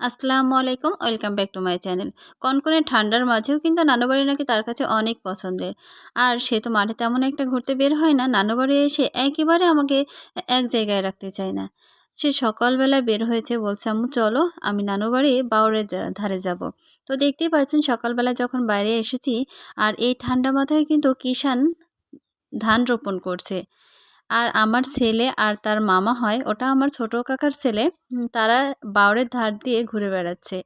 আসসালামু আলাইকুম, welcome back to my channel. কনকনে ঠান্ডার মাঝেও কিন্তু নানুবাড়ি নাকি তার কাছে অনেক পছন্দের। আর সে তো মাঠে তেমন একটা ঘুরতে বের হয় না, নানুবাড়ি এসে একেবারে আমাকে এক জায়গায় রাখতে চায় না। সে সকালবেলায় বের হয়েছে, বলছে, আম্মু, চলো, আমি নানুবাড়ি বাউরের ধারে যাব। তো দেখতেই পাচ্ছেন সকালবেলা যখন বাইরে এসেছি, আর এই ঠান্ডা মাথায় কিন্তু কিষান ধান রোপণ করছে। আর আমার ছেলে আর তার মামা হয়, ওটা আমার ছোট কাকার ছেলে তারা বাউরের ধার দিয়ে ঘুরে বেড়াচ্ছে।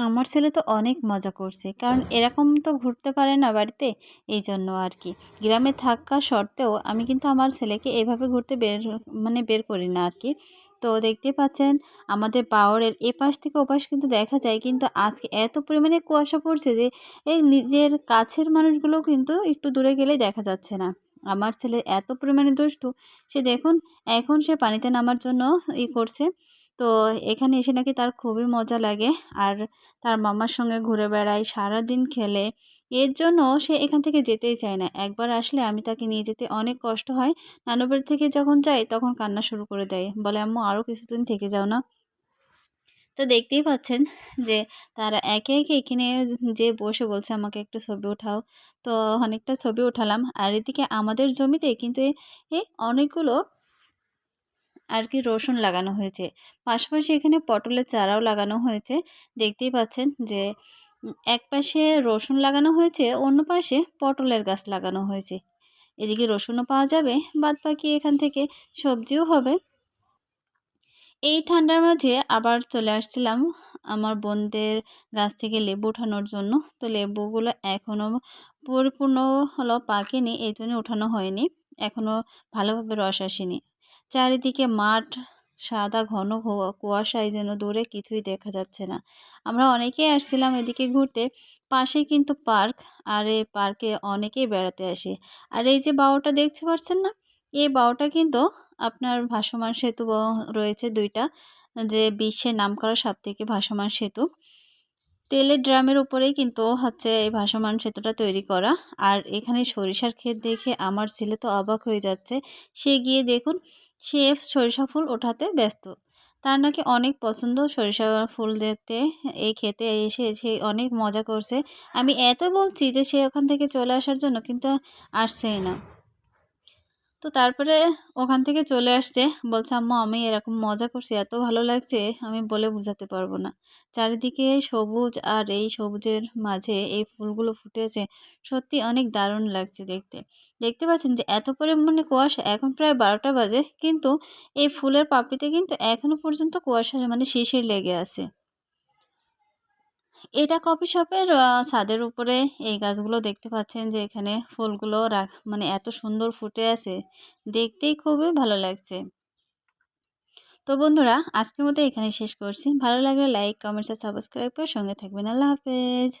আমার ছেলে তো অনেক মজা করছে, কারণ এরকম তো ঘুরতে পারে না বাড়িতে এই জন্য আর কি। গ্রামে থাকা সত্ত্বেও আমি কিন্তু আমার ছেলেকে এভাবে ঘুরতে বের মানে বের করি না আর কি। তো দেখতে পাচ্ছেন, আমাদের বাউরের এপাশ থেকে ওপাশ কিন্তু দেখা যায়, কিন্তু আজকে এত পরিমাণে কুয়াশা পড়ছে যে, এই নিজের কাছের মানুষগুলো কিন্তু একটু দূরে গেলেই দেখা যাচ্ছে না। আমার ছেলে এত পরিমাণে দুষ্টু, সে দেখুন এখন সে পানিতে নামার জন্য ই করছে। তো এখানে এসে নাকি তার খুবই মজা লাগে। আর তার মামার সঙ্গে ঘুরে বেড়ায়, সারাদিন খেলে। এর জন্য সে এখান থেকে যেতেই চায় না। একবার আসলে আমি তাকে নিয়ে যেতে অনেক কষ্ট হয়। নানুবাড়ি থেকে যখন যাই তখন কান্না শুরু করে দেয়। বলে, আম্মু আরও কিছুদিন থেকে যাও না। তো দেখতেই পাচ্ছেন যে তারা একে একে এখানে যে বসে বলছে, আমাকে একটু ছবি উঠাও। তো অনেকটা ছবি উঠালাম। আর এদিকে আমাদের জমিতে কিন্তু এই অনেকগুলো আর কি রসুন লাগানো হয়েছে। পাশাপাশি এখানে পটলের চারাও লাগানো হয়েছে। দেখতেই পাচ্ছেন যে এক পাশে রসুন লাগানো হয়েছে, অন্য পাশে পটলের গাছ লাগানো হয়েছে। এদিকে রসুনও পাওয়া যাবে বাদ বাকি এখান থেকে সবজিও হবে। এই ঠান্ডার মাঝে আবার চলে আসছিলাম আমার বোনদের গাছ থেকে লেবু ওঠানোর জন্য। তো লেবুগুলো এখনও পরিপূর্ণ হলো পাকেনি, এই জন্য ওঠানো হয়নি। এখনও ভালোভাবে রস আসেনি। চারিদিকে মাঠ, সাদা ঘন কুয়াশা, এই জন্য দূরে কিছুই দেখা যাচ্ছে না। আমরা অনেকেই আসছিলাম এদিকে ঘুরতে, পাশে কিন্তু পার্ক, আর এই পার্কে অনেকেই বেড়াতে আসে। আর এই যে বাউটা দেখতে পাচ্ছেন না এই বাউটা কিন্তু আপনার ভাসমান সেতু রয়েছে দুইটা। যে বিশ্বের নাম করা সব থেকে ভাসমান সেতু। তেলের ড্রামের উপরেই কিন্তু হচ্ছে এই ভাসমান সেতুটা তৈরি করা। আর এখানে সরিষার ক্ষেত দেখে আমার ছেলে তো অবাক হয়ে যাচ্ছে। সে গিয়ে দেখুন, সে সরিষা ফুল ওঠাতে ব্যস্ত। তার নাকি অনেক পছন্দ সরিষা ফুল দেখতে এই খেতে এসে সে অনেক মজা করছে। আমি এত বলছি যে সে ওখান থেকে চলে আসার জন্য কিন্তু আসছেই না। তো তারপরে ওখান থেকে চলে আসছে। বলছে, আম্মা, আমি এরকম মজা করছি, এত ভালো লাগছে, আমি বলে বোঝাতে পারব না। চারিদিকে সবুজ আর এই সবুজের মাঝে এই ফুলগুলো ফুটেছে সত্যি অনেক দারুণ লাগছে দেখতে। দেখতে পাচ্ছেন যে, এত পরিমাণে কুয়াশা, এখন প্রায় বারোটা বাজে, কিন্তু এই ফুলের পাপড়িতে কিন্তু এখনও পর্যন্ত কুয়াশা মানে শিশির লেগে আছে। এটা কফি শপের ছাদের উপরে এই গাছগুলো দেখতে পাচ্ছেন যে এখানে ফুলগুলো রাখ মানে এত সুন্দর ফুটে আছে। দেখতেই খুবই ভালো লাগছে। তো বন্ধুরা, আজকের মতো এখানে শেষ করছি। ভালো লাগলে লাইক, কমেন্টস আর সাবস্ক্রাইব করে সঙ্গে থাকবেন। আল্লাহ হাফেজ।